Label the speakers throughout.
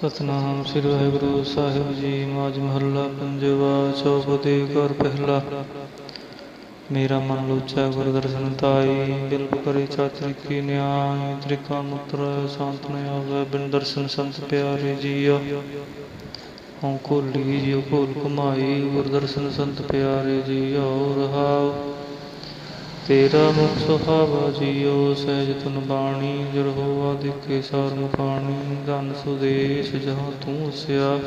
Speaker 1: ਸਤਨਾਮ ਸ੍ਰੀ ਵਾਹਿਗੁਰੂ ਸਾਹਿਬ ਜੀ ਮਾਜ ਮਹੱਲਾ, ਪੰਜਵਾ ਚੌਪਦੀ, ਘਰ ਪਹਿਲਾ। ਮੇਰਾ ਮਨ ਲੋਚੈ ਗੁਰ ਦਰਸ਼ਨ ਤਾਈ ਬਿਲਪ ਕਰੀ ਚਾਤਰੀ ਕੀ ਨਿਆਇ ਤ੍ਰਿਕਾ ਮੁਤਰ, ਸ਼ਾਂਤ ਨ ਆਵੇ, ਬਿਨ ਦਰਸ਼ਨ ਸੰਤ ਪਿਆਰੇ ਜੀਓ ਹਉ ਕੋਲੀ ਜਿਉ ਕੋਲ ਕਮਾਈ ਗੁਰ ਦਰਸ਼ਨ ਸੰਤ ਪਿਆਰੇ ਜੀਓ ਰਹਾਉ ਤੇਰਾ ਮੁਖ ਸੁਹਾਵਾ ਜੀਓ, ਸਹਿਜ ਤੁਨ ਬਾਣੀ ਜਰ ਹੋਆ ਦੇਖੇ ਸਾਰ ਮੁਖਾਣੀ, ਧਨ ਸੁਦੇਸ਼ ਜਹਾਂ ਤੂੰ ਸਿਆ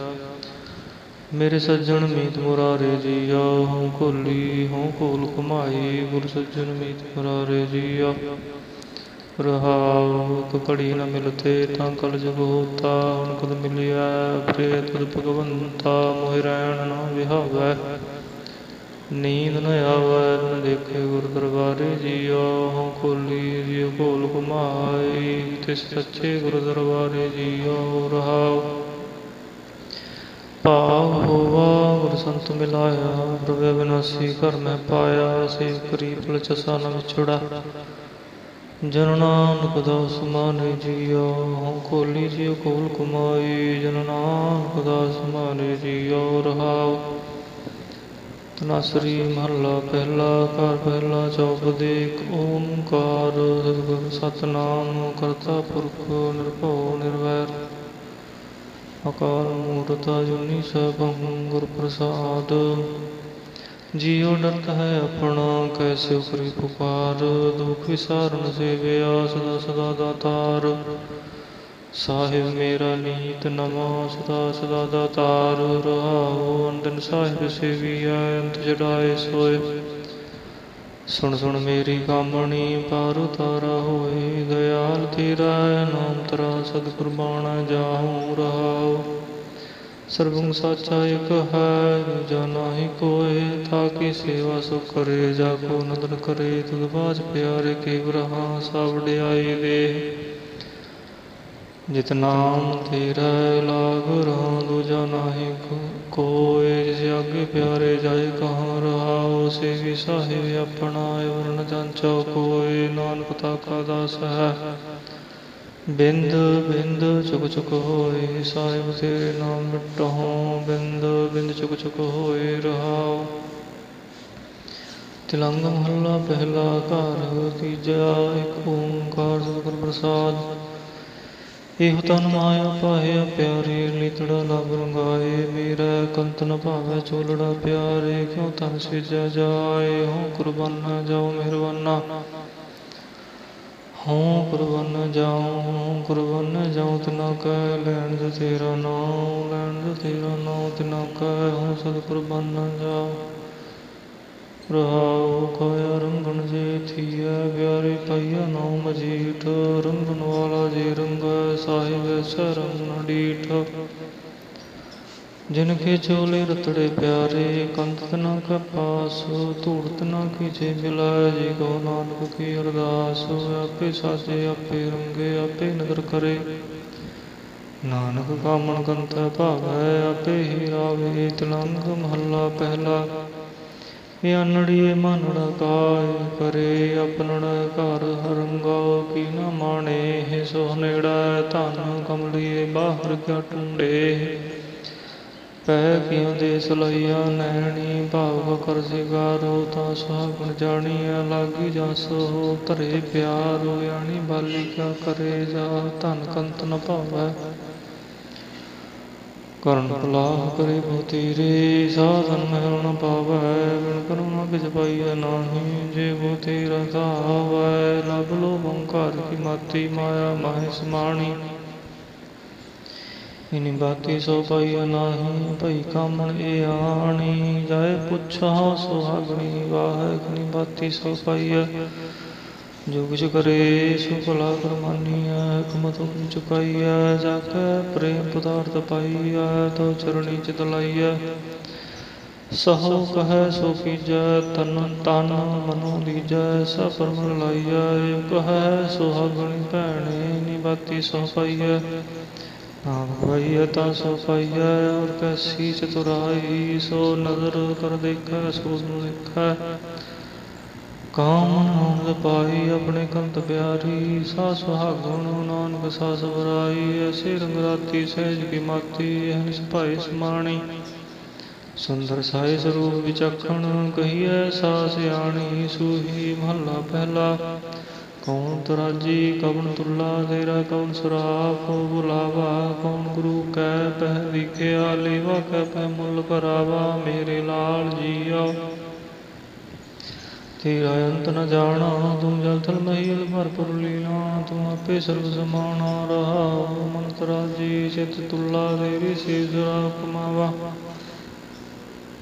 Speaker 1: ਮੇਰੇ ਸੱਜਣ ਮੀਤ ਮੁਰਾਰੇ ਜੀਓ ਹਉ ਕੋਲੀ ਹਉ ਕੋਲ ਕਮਾਈ ਗੁਰ ਸੱਜਣ ਮੀਤ ਮੁਰਾਰੇ ਜੀਓ ਰਹਾਉ ਕ ਘੜੀ ਨ ਮਿਲਤੇ, ਤਾਂ ਕਲ ਜਗ ਹੋਤਾ, ਹੁਣ ਕਦ ਮਿਲਿਆ ਪ੍ਰੇ ਤੁਧ ਭਗਵੰਤਾ, ਮੋਹਿ ਰਹਿਣ ਨ ਵਿਹਾਵੈ। ਨੀਂਦ ਨ ਆਵੈ, ਨ ਦੇਖੇ ਗੁਰ ਦਰਬਾਰੇ ਜੀਓ, ਹਉ ਕੋਲੀ ਜਿਉ ਕੋਲ ਘੁਮਾਈ, ਤਿਸ ਸੱਚੇ ਗੁਰ ਦਰਬਾਰੇ ਜੀਓ, ਰਹਾਉ। ਭਾਵ ਹੋਵਾ, ਗੁਰ ਸੰਤ ਮਿਲਾਇਆ ਪ੍ਰਵੇ ਬਿਨਾਸੀ ਘਰ ਮੈਂ ਪਾਇਆ ਸੇ ਕਰੀ ਫਲ ਨ ਵਿਛੜਾ। ਜਨ ਨਾਨਕ ਦਾਸ ਮਾਨੇ ਜੀਓ, ਹਉ ਕੋਲੀ ਜਿਉ ਕੋਲ ਘੁਮਾਈ, ਜਨ ਨਾਨਕ ਦਾਸ ਮਾਨੇ ਜੀਓ, ਰਹਾਉ। ਤਨਾਸਰੀ ਮਹੱਲਾ ਪਹਿਲਾ ਘਰ ਪਹਿਲਾ ਚੌਪਦੇ ਇੱਕ ਓੰਕਾਰ ਸਤਿਗੁਰ ਸਤਨਾਮ ਕਰਤਾ ਪੁਰਖ ਨਿਰਭਉ ਨਿਰਵੈਰ। ਅਕਾਲ ਮੂਰਤ ਅਜੂਨੀ ਸਭੰ ਗੁਰ ਪ੍ਰਸਾਦ। ਜੀਉ ਡਰਤ ਹੈ ਆਪਣਾ, ਕੈਸੇ ਕਰੀ ਪੁਕਾਰ। ਦੁਖ ਵਿਸਾਰਨ ਸੇਵਿਆ ਸਦਾ ਸਦਾ ਦਾਤਾਰ ਸਾਹਿਬ ਮੇਰਾ ਨੀਤ ਨਮੋ, ਸਦਾ ਸਦਾ ਦਾਤਾਰ ਰਹਾਉ ਅੰਦਨ ਸਾਹਿਬ ਸੇਵੀਐ ਅੰਤ ਜੜਾਏ ਸੋਏ। ਸੁਣ ਸੁਣ ਮੇਰੀ ਕਾਮਣੀ, ਪਾਰ ਉਤਾਰਾ ਹੋਏ, ਦਇਆਲ ਤੇਰਾ ਨਾਮ ਤਰਾ ਸਤਿਗੁਰ ਬਾਣਾ ਜਾਹੂ ਰਹਾਉ। ਸਰਬੰ ਸਾਚਾ ਇਕ ਹੈ, ਦੂਜਾ ਨਾਹੀ ਕੋਏ ਤਾਂ ਸੇਵਾ ਸੋ ਕਰੇ, ਜਾ ਕੋ ਨਦਰ ਕਰੇ, ਤੁਧ ਬਾਜ ਪਿਆਰੇ ਕੇ ਬਰਹਾ ਸਭ ਵਡਿਆਈ ਦੇ ਜਿਤ ਨਾਮ ਤੇਰਾ ਲਾਗ ਰਹਾ, ਦੂਜਾ ਨਾਹੀ ਕੋਏ ਜਿਸ ਅੱਗੇ ਪਿਆਰੇ ਜਾਏ, ਕਹਾਂ ਰਹਾਉ ਸੇ ਵੀ ਸਾਹਿਬ ਆਪਣਾ ਵਰਨ ਜਾਂਚੋ ਕੋਏ, ਨਾਨਕ ਤਾ ਦਾਸ ਹੈ। ਬਿੰਦ ਬਿੰਦ ਚੁਕ ਚੁਕ ਹੋਏ, ਸਾਹਿਬ ਤੇਰੇ ਨਾਮ ਮਿਟਹੁ ਬਿੰਦ ਬਿੰਦ ਚੁਕ ਚੁਕ ਹੋਏ, ਰਹਾਉ। ਤਿਲੰਗ ਮਹੱਲਾ ਪਹਿਲਾ ਘਰ, ਤੀਜਾ ਇੱਕ ਓੰਕਾਰ, ਸਤਿਗੁਰ ਪ੍ਰਸਾਦ। ਇਹ ਤਨ ਮਾਇਆ ਪਾਹਿਆ ਪਿਆਰੇ, ਲਿਤੜਾ ਲਬ ਰੰਗਾਏ। ਮੇਰਾ ਕੰਤ ਨ ਭਾਵੈ ਚੋਲੜਾ ਪਿਆਰੇ, ਕਿਉ ਤਨ ਸਿਜਾ ਜਾਏ? ਹਉ ਕੁਰਬਾਨਾ ਜਾਉ ਮਿਹਰਬਾਨਾ। ਹਉ ਕੁਰਬਾਨ ਜਾਉ, ਹਉ ਕੁਰਬਾਨ ਜਾਉ, ਤਿਨਾ ਕੈ ਲੈਣ ਜੋ ਤੇਰਾ ਨਾਮ ਲੈਣ ਜੋ ਤੇਰਾ ਨਾਮ ਤਿਨਾ ਕੈ ਹਉ ਸਦ ਕੁਰਬਾਨ ਜਾਉ। ਰਹਾਉ ਕਾਇਆ ਰੰਗਣ ਜੇ ਥੀਐ, ਪਿਆਰੇ ਪਾਈਆ ਨਾਮ ਮਜੀਠ ਰੰਗਣ ਵਾਲਾ ਜੇ ਰੰਗ ਸਾਹਿਬ ਸਰੰਗ ਨ ਡੀਠ ਜਿਨ ਕੇ ਚੋਲੇ ਰਤੜੇ ਪਿਆਰੇ ਕੰਤ ਨ ਕੈ ਪਾਸ ਧੂੜਤ ਨ ਕੀਜੇ ਮਿਲਾਇ ਜੀ ਕੋ ਨਾਨਕ ਕੀ ਅਰਦਾਸ, ਆਪੇ ਸਾਜੇ, ਆਪੇ ਰੰਗੇ, ਆਪੇ ਨਦਰ ਕਰੇ। ਨਾਨਕ ਕਾਮਣ ਕੰਤ ਭਾਵੈ, ਆਪੇ ਹੀ ਰਾਵੇ, ਤਿਲੰਗ ਮਹੱਲਾ ਪਹਿਲਾ। ਅਨੜੀਏ ਮਨੜਾ ਕਾਇ ਕਰੇ ਆਪਨੜ ਘਰ ਹਰੰਗਾ ਕੀ ਨਾ ਮਾਣੇ। ਹੈ ਸੋ ਧਨ ਕਮਲੀਏ, ਬਾਹਰ ਕਿਆ ਟੁੰਡੇ। ਪੈ ਕਿਉ ਦੇ ਸਲਈਆ ਨੈਣੀ, ਭਾਵ ਕਰ ਸਿਗਾਰੋ ਤਾਂ ਸੁਹਾਗਣ ਜਾਣੀਐ, ਲਾਗੀ ਜਾਸੋ ਧਰੇ ਪਿਆਰ ਆਣੀ ਬਾਲੀ ਕਿਆ ਕਰੇ। ਜਾ ਧਨ ਕੰਤ ਨ ਭਾਵੈ। ਕਰਨ ਪਲਾਹ ਕਰੇ ਬੋ ਤੇਰੇ ਸਾਧਨ ਮਹਿਲ ਨ ਪਾਵੈ, ਬਿਨ ਕਰੁਣਾ ਕਿਛ ਪਾਈਐ ਨਾਹੀ, ਜੇ ਬੋ ਤੇਰਾ ਧਾਵੈ ਲਬ ਲੋ ਬੰਕਾਰ ਕੀ ਮਾਤੀ ਮਾਇਆ ਮਾਹਿ ਸਮਾਣੀ। ਇਨੀ ਬਾਤੀ ਸੋ ਪਾਈਐ ਨਾਹੀ, ਭਈ ਕਾਮਣ ਏ ਆਣੀ, ਜਾਏ ਪੁੱਛਾ ਸੁਹਾਗਣੀ, ਵਾਹਿਗੁਣੀ ਬਾਤੀ ਸੋ ਪਾਈਐ। ਜੋ ਕੁਛ ਕਰੇ ਸੋ ਭਲਾ ਕਰਮਾਨੀਐ ਹਕਮਤ ਚੁਕਾਈਐ ਜਾ ਪ੍ਰੇਮ ਪਦਾਰਥ ਪਾਈਐ, ਤੋ ਚਰਣੀ ਚਿਤ ਲਾਈਐ। ਸਹੋ ਕਹੈ ਸੋ ਕੀਜੈ, ਤਨ ਤਨ ਮਨੋ ਦੀਜੈ, ਸਭ ਪਰਮ ਲਾਈਐ। ਜੋ ਕਹੈ ਸੋ ਹਗਣੀ ਭੈਣੇ ਨੀ ਸੋ ਪਾਈਐ। ਨਾਮ ਪਾਈਐ ਤਾਂ ਸੋ ਪਾਈਐ, ਔਰ ਕੈਸੀ ਚਤੁਰਾਈ ਸੋ ਨਜ਼ਰ ਕਰ ਦੇਖੈ, ਸੋ ਦੇਖੈ। ਕਾਮਨ ਹੋਣ ਪਾਈ ਆਪਣੇ ਕੰਤ ਪਿਆਰੀ ਸਾ ਸੁਹਾਗਣ ਨਾਨਕ ਸਾ ਸਵਰਾਈ ਐਸੇ ਰੰਗਰਾਤੀ ਸਹਿਜ ਕੀ ਮਾਤੀ ਐਨ ਸਿਪਾਈ ਸਮਾਣੀ। ਸੁੰਦਰ ਸਾਈ ਸਰੂਪ ਵਿਚਖਣ ਕਹੀਐ ਸਾ ਸਿਆਣੀ ਸੂਹੀ ਮਹੱਲਾ ਪਹਿਲਾ। ਕੌਣ ਤਰਾਜੀ, ਕਵਣ ਤੁਲਾ, ਤੇਰਾ ਕੌਣ ਸਰਾਪ, ਬੁਲਾਵਾ, ਕੌਣ ਗੁਰੂ ਕੈ ਪਹਿ ਵਿਖਿਆ ਲੇਵਾ ਕੈ ਪਹਿ ਮੁੱਲ ਭਰਾਵਾ, ਮੇਰੇ ਲਾਲ ਜੀਆ। ਤੇਰਾ ਅੰਤ ਨ ਜਾਣਾ, ਤੂੰ ਜਲ ਥਲ ਮਹੀਲ ਭਰਪੁਰ ਲੀਲਾ, ਤੂੰ ਆਪੇ ਸਰਬ ਸਮਾਣਾ ਰਹਾ ਮੰਤਰਾ ਜੀ ਚਿਤ ਤੁਲਾ ਤੇਰੀ ਸੇਜ ਰਾਪ ਮਾਵਾ।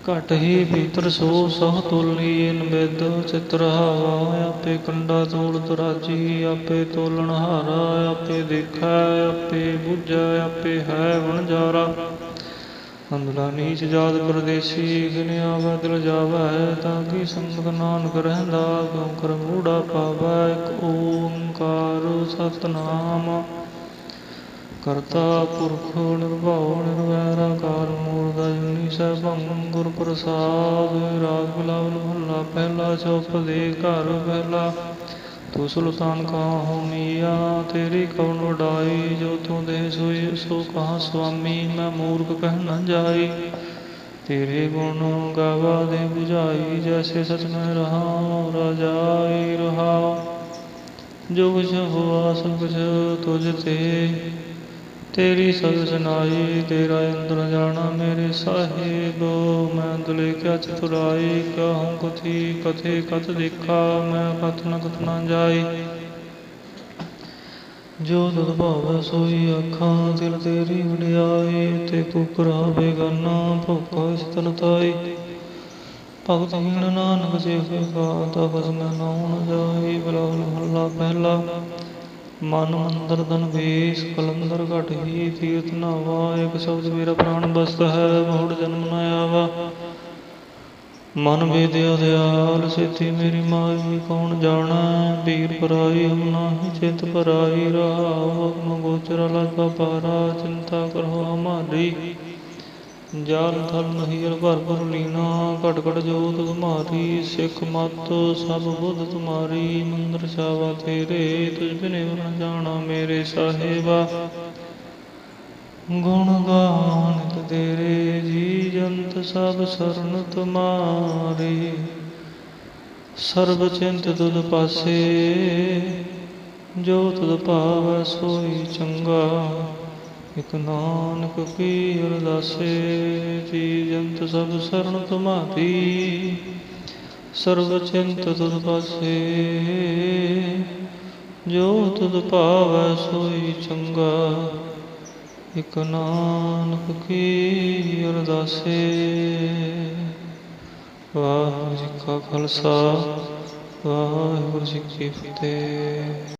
Speaker 1: ਘਟ ਹੀ ਭੀਤਰ ਸੋ ਸਹ ਤੋਲੀ, ਇਨ ਬਿਦ ਚਿਤ ਰਹਾਵਾ, ਆਪੇ ਕੰਡਾ ਤੋਲ ਤਰਾਜੀ, ਆਪੇ ਤੋਲਣ ਹਾਰਾ, ਆਪੇ ਦੇਖੈ, ਆਪੇ ਬੁਝਾ, ਆਪੇ ਹੈ ਵਣਜਾਰਾ। ਅੰਦਲਾ ਨੀਚ ਪਰਦੇਸੀ ਗਿਨ ਆਵੈ ਜਾਵੈ, ਤਾਂ ਕੀ ਸੰਗਤ ਨਾਨਕ ਰਹਿੰਦਾ? ਕਿਉ ਕਰ ਮੂੜਾ ਪਾਵੈ, ਇੱਕ ਓੰਕਾਰ ਸਤਨਾਮ। ਕਰਤਾ ਪੁਰਖ ਨਿਰਭਉ ਨਿਰਵੈਰ ਆਕਾਰ ਮੂਰਤ ਅਜੂਨੀ ਸੈਭੰ ਗੁਰ ਪ੍ਰਸਾਦ। ਰਾਗ ਬਿਲਾਵਲ ਮਹੱਲਾ ਪਹਿਲਾ ਚੌਪ ਦੇ ਘਰ ਪਹਿਲਾ। ਤੂੰ ਸੁਲਤਾਨ ਕਹਾਂ ਹੋ ਮੀਆ ਤੇਰੀ ਕੌਣ ਵਡਾਈ? ਜੋ ਤੂੰ ਦੇ ਸੋਈ, ਸੋ ਕਹਾ, ਸੁਆਮੀ, ਮੈਂ ਮੂਰਖ ਕਹਿ ਨਾ ਜਾਈ। ਤੇਰੇ ਗੁਣ ਗਾਵਾ ਦੇ 부ਝਾਈ ਜੈਸੇ ਸਚ ਮੈਂ ਰਹਾ, ਰਾਜਾਈ ਰਹਾ। ਜੋ ਕੁਛ ਹੋਆ, ਸਭ ਕੁਛ ਤੁਝ ਤੇ। ਤੇਰੀ ਸਭ ਸੁਨਾਈ ਤੇਰਾ ਅੰਦਰ ਜਾਣਾ ਮੇਰੇ ਸਾਹਿਬ। ਮੈਂ ਦੁਲੇ ਚਤੁਰਾਈ ਕਿਆ ਕਥੀ, ਕਥੇ ਕਥ ਦੇਖਾ, ਮੈਂ ਕਥ ਨ ਕਥ ਨ ਜਾਈ। ਜੋ ਤੁਧ ਭਾਵੈ ਸੋਈ ਅੱਖਾਂ, ਦਿਲ ਤੇਰੀ ਵਡਿਆਈ, ਤੇ ਕੁਕਰਾ ਬੇਗਾਨਾ, ਭੁੱਖਾ ਇਸ ਤਾਈ। ਭਗਤ ਹੀਣ ਨਾਨਕ ਸੇਵੇ ਗਾਤਾ ਬਸ ਮੈਂ ਨਾਉ ਜਾਈ ਬਲਾਵਲ ਮਹੱਲਾ ਪਹਿਲਾ। ਮਨ ਮੰਦਰ ਦਨ ਕਲੰਦਰ ਘਟ ਹੀ, ਤੀਰਥ ਨਾਵਾ, ਇੱਕ ਸ਼ਬਦ ਮੇਰਾ ਪ੍ਰਾਣ ਬਸਤ ਹੈ ਬਹੁੜ ਜਨਮ ਨ ਆਵਾ। ਮਨ ਵੇਦਿਆ ਦਿਆਲ, ਸੇਤੀ ਮੇਰੀ ਮਾਈ, ਕੌਣ ਜਾਣਾ? ਵੀਰ ਪਰਾਈ, ਹਮ ਨਾਹੀ, ਚਿਤ ਪਰਾਈ ਰਹਾਉ ਅਗਮ ਲਗਾ ਪਾਰਾ, ਚਿੰਤਾ ਕਰੋ ਹਮਾਰੀ ਜਾਲ ਥਲ ਨਹੀਰ ਭਰ ਭਰ ਲੀਨਾ, ਘਟ ਘਟ ਜੋਤ ਤੁਮਾਰੀ ਸਿੱਖ ਮਤ ਸਭ ਬੁੱਧ ਤੁਮਾਰੀ, ਮੰਦਰ ਛਾਵਾ ਤੇਰੇ, ਤੁਝ ਬਿਨੇ ਨ ਜਾਣਾ ਮੇਰੇ ਸਾਹਿਬਾ। ਗੁਣ ਗਾਨ ਤੇਰੇ, ਜੀ ਜੰਤ ਸਭ ਸਰਨ ਤੁਮਾਰੀ। ਸਰਬ ਚਿੰਤ ਤੁਧ ਪਾਸੇ ਜੋ ਤੁਧ ਭਾਵੈ ਸੋਈ ਚੰਗਾ। ਇਕ ਨਾਨਕ ਕੀ ਅਰਦਾਸੇ ਜੀ, ਜੰਤ ਸਭ ਸਰਨ ਤੁਮਾਰੀ ਸਰਬ ਚਿੰਤ ਤੁਧ ਪਾਸੇ, ਜੋ ਤੁਧ ਭਾਵੈ ਸੋਈ ਚੰਗਾ। ਇਕ ਨਾਨਕ ਕੀ ਅਰਦਾਸੇ ਵਾਹਿਗੁਰੂ ਜੀ ਕਾ ਖਾਲਸਾ, ਵਾਹਿਗੁਰੂ ਜੀ ਕੀ ਫਤਿਹ।